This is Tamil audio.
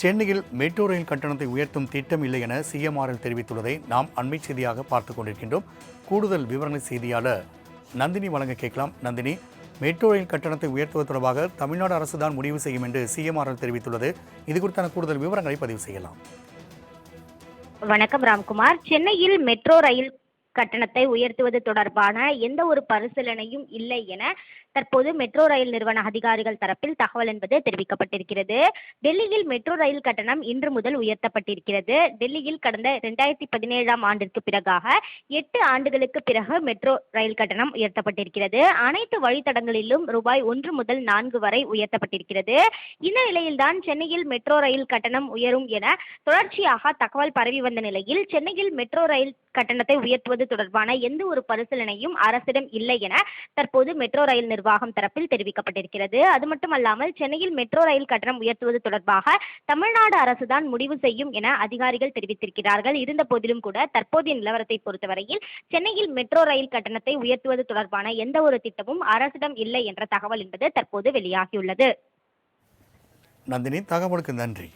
சென்னையில் மெட்ரோ ரயில் கட்டணத்தை உயர்த்தும் திட்டம் இல்லை என சிஎம்ஆர்எல் தெரிவித்துள்ளதை நாம் அண்மை செய்தியாக பார்த்துக் கொண்டிருக்கின்றோம். கூடுதல் விவரணை செய்தியாளர் நந்தினி வழங்க கேட்கலாம். நந்தினி மெட்ரோ ரயில் கட்டணத்தை உயர்த்துவது தொடர்பாக தமிழ்நாடு அரசு தான் முடிவு செய்யும் என்று சிஎம்ஆர்எல் தெரிவித்துள்ளது. இது குறித்தான கூடுதல் விவரங்களை பதிவு செய்யலாம். வணக்கம் ராம்குமார். சென்னையில் மெட்ரோ ரயில் கட்டணத்தை உயர்த்துவது தொடர்பான எந்த ஒரு பரிசீலனையும் இல்லை என தற்போது மெட்ரோ ரயில் நிறுவன அதிகாரிகள் தரப்பில் தகவல் என்பது தெரிவிக்கப்பட்டிருக்கிறது. டெல்லியில் மெட்ரோ ரயில் கட்டணம் இன்று முதல் உயர்த்தப்பட்டிருக்கிறது. டெல்லியில் கடந்த இரண்டாயிரத்தி பதினேழாம் ஆண்டிற்கு பிறகாக எட்டு ஆண்டுகளுக்கு பிறகு மெட்ரோ ரயில் கட்டணம் உயர்த்தப்பட்டிருக்கிறது. அனைத்து வழித்தடங்களிலும் ரூபாய் ஒன்று முதல் நான்கு வரை உயர்த்தப்பட்டிருக்கிறது. இந்த நிலையில்தான் சென்னையில் மெட்ரோ ரயில் கட்டணம் உயரும் என தொடர்ச்சியாக தகவல் பரவி வந்த நிலையில் சென்னையில் மெட்ரோ ரயில் கட்டணத்தை உயர்த்துவது தொடர்பான எந்த ஒரு பரிசீலனையும் அரசிடம் இல்லை என தற்போது மெட்ரோ ரயில் நிர்வாகம் தரப்பில் தெரிவிக்கப்பட்டிருக்கிறது. அது மட்டுமல்லாமல் சென்னையில் மெட்ரோ ரயில் கட்டணம் உயர்த்துவது தொடர்பாக தமிழ்நாடு அரசுதான் முடிவு செய்யும் என அதிகாரிகள் தெரிவித்திருக்கிறார்கள். இருந்த போதிலும் கூட தற்போதைய நிலவரத்தை பொறுத்தவரையில் சென்னையில் மெட்ரோ ரயில் கட்டணத்தை உயர்த்துவது தொடர்பான எந்த ஒரு திட்டமும் அரசிடம் இல்லை என்ற தகவல் என்பது தற்போது வெளியாகியுள்ளது. நந்தினி தகவலுக்கு நன்றி.